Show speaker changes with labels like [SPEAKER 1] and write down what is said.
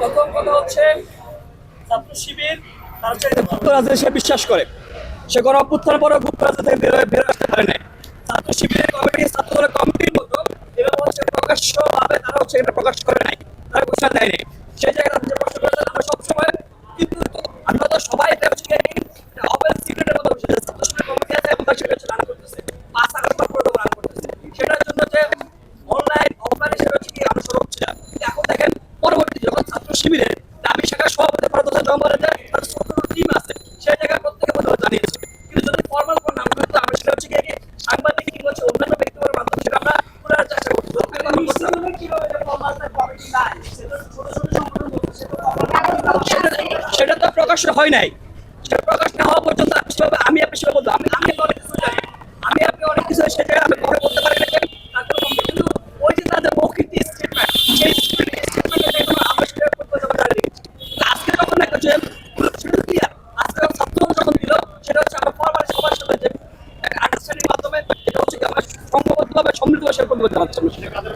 [SPEAKER 1] প্রথম কথা হচ্ছে, ছাত্র শিবির, তার হচ্ছে গুপ্তরাজে সে বিশ্বাস করে। সে কোনো অভ্যুত্থান পরে গুপ্তরাজে থেকে বেরোয় বেরো আসতে পারে না ছাত্র শিবিরের কমিটি ছাত্র কমিটির মতো, এবং হচ্ছে প্রকাশ্য ভাবে তারা হচ্ছে এটা প্রকাশ করে নাই। তারা ঘোষণা দেয়নি। সেই জায়গায় আপনি যে প্রশ্ন করেছেন আমরা সবসময় কিন্তু আমরা তো সবাই এটা হচ্ছে ওপেন সিক্রেটের মতো বিষয় যে ছাত্র শিবিরের কমিটি আছে এবং তার সেটা হচ্ছে রান করতেছে পাঁচ আগস্ট পর প্রোটোকল রান করতেছে সেটার জন্য যে অনলাইন অফলাইন সেটা হচ্ছে কি আমরা সরব ছিলাম কিন্তু এখন দেখেন পরবর্তী শিবিরের দাবি শাখার সভাপতি ভারত হোসেন যে টিম আছে সেই জায়গায় প্রত্যেকে মনে জানিয়েছে কিন্তু যদি ফর্মাল কোনো নাম করতে আমরা সেটা হচ্ছে কি সাংবাদিক কিংবা হচ্ছে অন্যান্য ব্যক্তিগত মাধ্যমে সেটা আমরা পুনরায় চেষ্টা করছি। সেটা- সেটা তো প্রকাশ হয় নাই সেটা প্রকাশ না হওয়া পর্যন্ত আপনি সেভাবে আমি আপনি সেভাবে বলতে আমি আমি অনেক কিছু জানি আমি আপনি অনেক কিছু সে জায়গায় আমি পরে বলতে পারি না। কিন্তু ওই যে তাদের মৌখিক স্টেটমেন্ট সেই স্টেটমেন্টের দেখুন আমরা সেটা করতে যাব জানি রেখেছি আজকে যখন একটা যে সেটা ক্লিয়ার আজকে ছাত্র যখন দিল সেটা হচ্ছে আমরা ফরমালি সবার সাথে যে আন্ডারস্ট্যান্ডিং মাধ্যমে এটা হচ্ছে কি আমরা